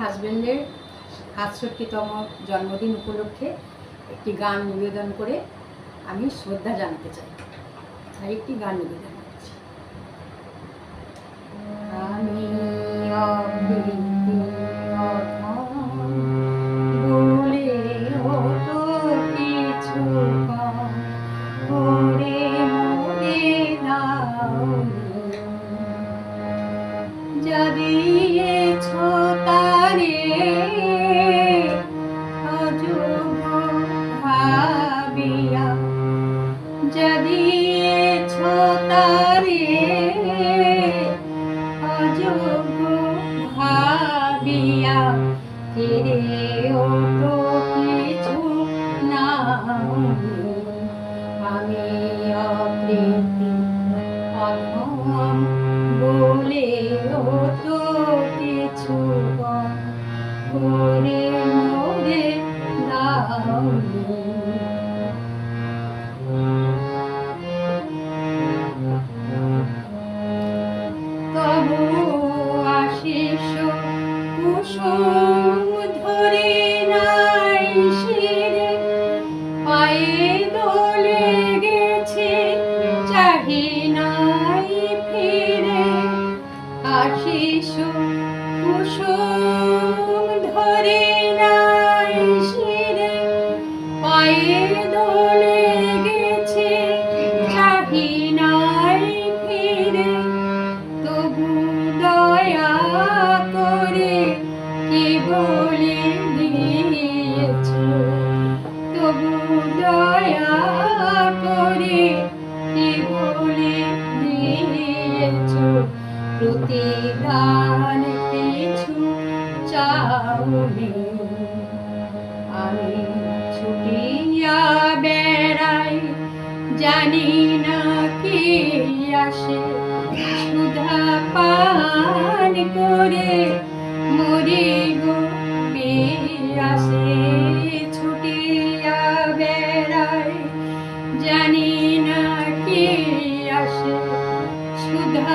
হাজবেন্ডের সাতষট্টিতম জন্মদিন উপলক্ষে একটি গান নিবেদন করে আমি শ্রদ্ধা জানাতে চাই। তাই একটি গান নিবেদন করছি। আমি অধম ভাবিয়া যা দিয়েছ তারে অযোগ্য ভাবিয়া ফিরেও তো কিছু না আমি অপ্রীতি অধম নাই ফিরে আশিস কুসুম ধরে নাই শিরে। পায়ে দোলে গেছে চাহি নাই ফিরে। তবু দয়া করে কি বলে দিয়েছ? দয়া করে কি প্রতিদান কিছু চাওনি আমি ছুটিয়া বেড়াই, জানি না কি আসে। সুধা পান করে মরি গো আসে ছুটিয়া বেড়াই, জানি না কি আসে। সুধা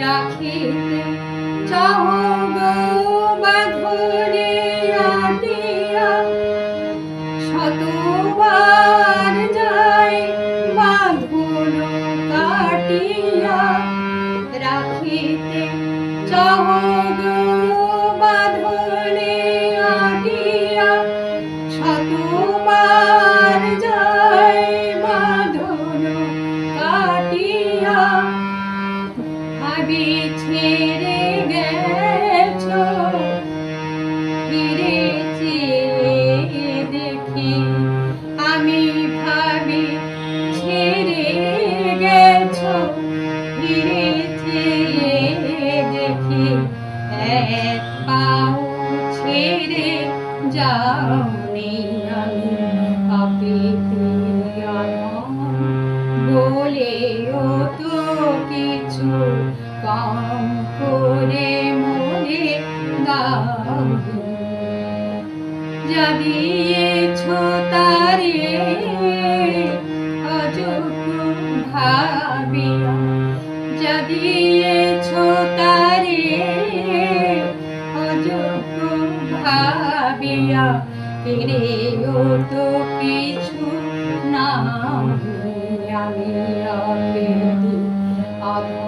রাখিতে চাহ এক পাও ছেড়ে যাওনি আমি বলেও তো কিছু দাও। যা দিয়েছ তারে অযোগ্য ভাবিয়া, যা ভাবিয়া ফিরেও তো কিছু না আমি আমি বলে